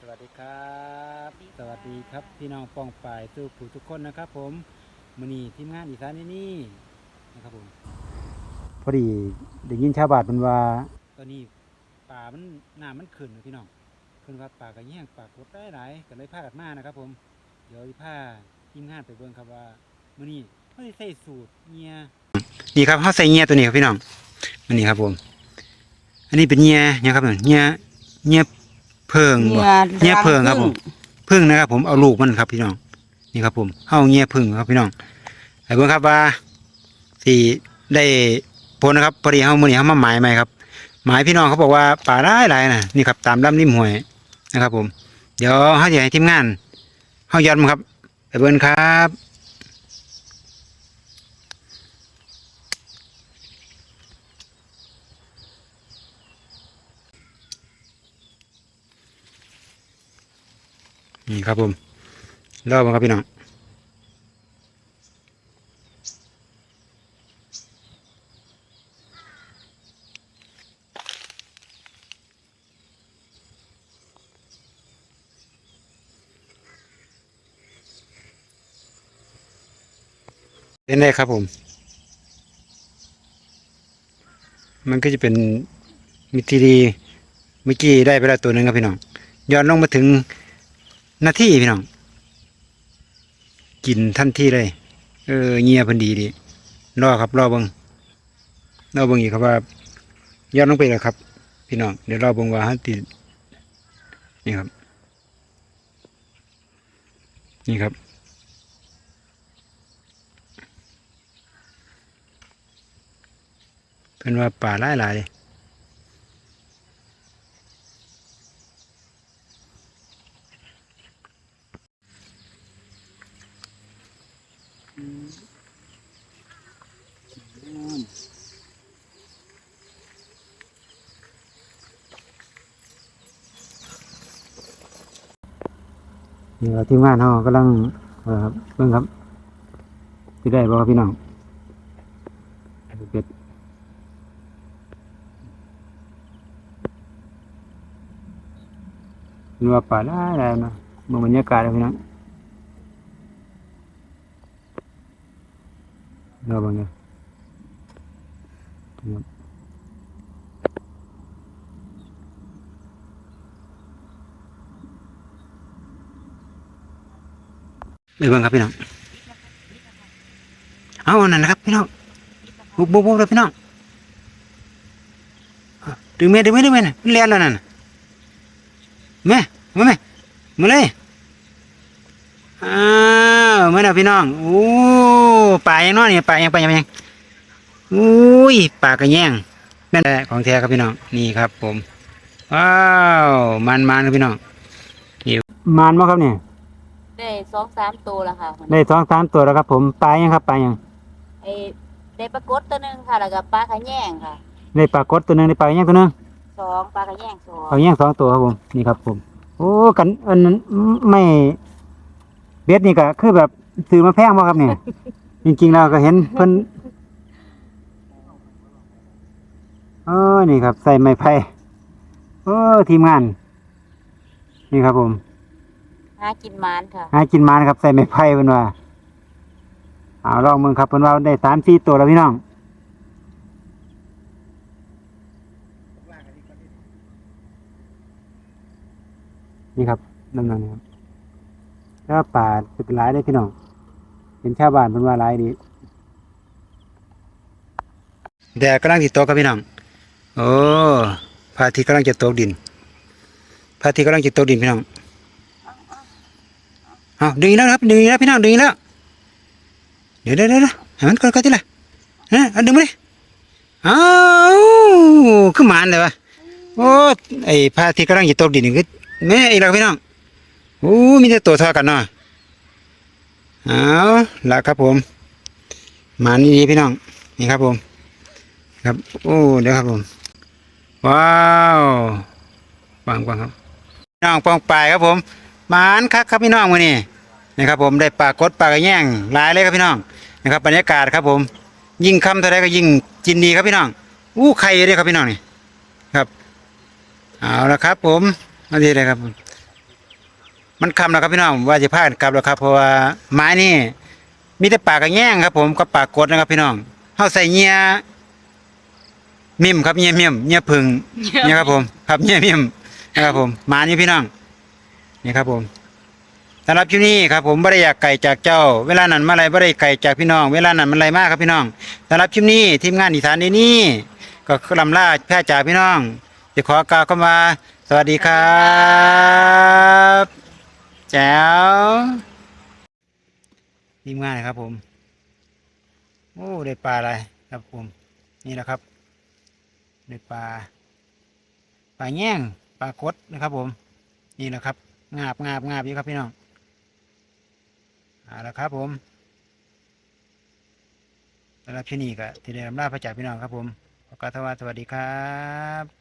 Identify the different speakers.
Speaker 1: สวัสดีครับ สวัสดีครับพี่น้องป้องป่ายทุกผู้ทุกคนนะครับ ผมมือนีทีมงานอีสานนี่นี่นะครับผมพอดีได้ยินชาวบ้านมันว่า ตอนนี้ป่ามันน้ำมันขึ้นนะพี่น้องขึ้นว่าป่ากระแยงป่ากดได้หลายก็เลยพากันมานะครับ ผมเดี๋ยวสิพาทีมงานไปเบิ่งครับว่ามือนี้เขาจะใส่สูตรเงียนี่ครับเขาใส่เงียตัวนี้ครับพี่น้องมือนี้ครับผม อันนี้เป็นเงียเนี่ยครับเงียเงีย เพิงบ่เงียบเพิงครับผมพึ่งนะครับ ผมเอาลูกมันครับพี่น้อง นี่ครับ ผมเข้าเงียบพึ่งครับพี่น้องไอ้เบิ่งครับว่าสี่ได้ผลนะครับพอดีเขามื่อนี้เขามาหมายใหม่ครับ หมายพี่น้องเขาบอกว่าป่าได้หลายนะนี่ครับตามลำริมห้วยนะครับ ผม เดี๋ยวเขาจะให้ทีมงานเขายันมาครับไปเบิ่งครับ นี่ครับผมรอบมาครับพี่น้องเป็นได้ครับผม มันก็จะเป็นมิตรีเมื่อกี้ได้ไปแล้วตัวหนึ่งครับพี่น้องย้อนลงมาถึง นาที่พี่น้อง กินทันทีเลย เออเงียบพันดีดีรอครับรอเบิงรอเบิงอีกครับว่าย้อนลงไปเลยครับ พี่น้องเดี๋ยวรอเบิงว่าฮันติดนี่ครับ นี่ครับเป็นว่าป่าหลายหลายๆเลย นี่เราทีมงานเขากำลังเออครับเบิ่งครับที่ได้บ่ครับพี่น้องเป็ดนัวป่าได้แล้วนะมองบรรยากาศเลยพี่น้อง เราบังเนี่ยนี่ครับไปเบิ่งครับพี่น้อง เอาอันนั้นนะครับพี่น้องบุบบุบบุบเลยพี่น้องดึงแม่ดึงแม่ดึงแม่น่ะเลี้ยนแล้วนั่นน่ะแม่มาแม่มาเลยอ้าวมาแล้วพี่น้องโอ้ ป่ายังน้อยนี่ป่ายังป่ายังป่ายังอุ้ยป่ากระแยงนั่นแหละของแท้ครับพี่น้องนี่ครับ ผมว้าวมันมันครับพี่น้องนี่มันมั้ครับเนี่ย
Speaker 2: ได้สองสามตัวแล้วค่ะ
Speaker 1: ได้สองสามตัวแล้วครับ ผมปลายังครับปลายัง
Speaker 2: ไอ้ได้ปลากดตัวหนึ่งค่ะแล้วก็ปลาขะแยงค่ะ
Speaker 1: ได้ปลากดตัวหนึงได้ปลายังตัวหนึง
Speaker 2: สองปลาขะแยงสอง
Speaker 1: ปลายังสองตัวครับผมนี่ครับ ผม โอ้กันอันนั้นไม่เบ็ดนี่ก็คือแบบซื้อมาแพงบ่ครับเนี่ย จริงๆแล้วก็เห็นเพิ่นเออนี่ครับ ใส่ไม้ไผ่เออทีมงาน นี่ครับผม
Speaker 2: หากินหมานค่ะ
Speaker 1: หากินมานะครับ ใส่ไม้ไผ่เพิ่นว่าเอาลองมึงครับเพิ่นว่าได้สามสี่ตัวแล้วพี่น้องนี่ครับน้ำนันครับถ้าป่าสึกหลายได้พี่น้อง เห็นชาวบ้านเพิ่นว่าหลายดีแดดกำลังติดตกครับพี่น้อง โอ้พระอาทิตย์กำลังจะตกดินพระอาทิตย์กำลังจะตกดินพี่น้องเอาดึงแล้วครับดึงแล้วพี่น้องดึงแล้วเดี๋ยวเดี๋ยวเดี๋ยวให้มันก่อนก่อนทีละฮะเอาดึงมาดิอ้าวขึ้นมานเลยวะโอ้ไอ้พระอาทิตย์กำลังจะตกดินนี่คือแม่อีกแล้วพี่น้องโอ้มีแต่ตัวเท่ากันเนาะ เอาละครับผม หมานี่ดีพี่น้อง นี่ครับผม ครับ โอ้ เดี๋ยวครับผม ว้าวปังปังครับ น้องปองปลายครับผม หมานคักครับพี่น้องวันนี้นะครับผม ได้ปลากดปลากระแยงหลายเลยครับพี่น้อง นะครับบรรยากาศครับผม ยิ่งค่ำเท่าไรก็ยิ่งจินดีครับพี่น้อง อู้ไข่เลยครับพี่น้องนี่ ครับ เอาละครับผมมาดีเลยครับผ มมันคำแล้วครับพี่น้องว่าจะพลาดกลับแล้วครับ เพราะว่าไม้นี่มีแต่ปากกระแง่งครับ ผมกับปากกดนะครับ พี่น้องเฮาใส่เงียมิมครับเงียมิมเงียผึ่งเนี่ยครับ ผม ครับเงียมิมนะครับผมหมานี่พี่น้องนี่ครับผมสำหรับที่นี่ครับผมไม่ได้อยากไก่จากเจ้า เวลานั้นมาอะไรไม่ได้ไก่จากพี่น้อง เวลานั้นมันอะไรมากครับพี่น้องสำหรับคลิปนี้ทีมงานอีสานในนี่ก็ลำลาแพร่จากพี่น้องจะขอกล่าวคำว่าสวัสดีครับ แจ๋วทีมงานนะครับผม โอ้ได้ปลาอะไรครับผม นี่แหละครับได้ปลาปลาแง่งปลากดนะครับผม นี่แหละครับ งาบงาบงาบอยู่ครับพี่น้องเอาละครับผมสำหรับที่นี่ก็ที่ได้รำลาพระจากพี่น้องครับผมขอกราบสวัสดีครับ